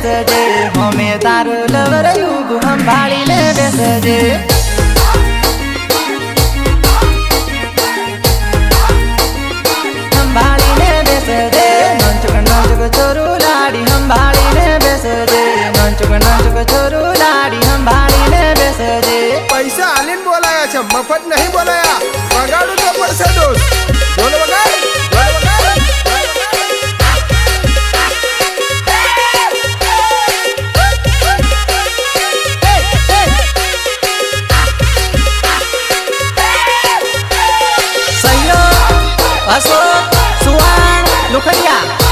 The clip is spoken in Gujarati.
બેસજે, અમે તારું લવર યુગ સંભાળી લે બેસજે પૈસા આલીન બોલાયા છે, મફત નહીં બોલાયા. અશોક સુવાણ લુખડિયા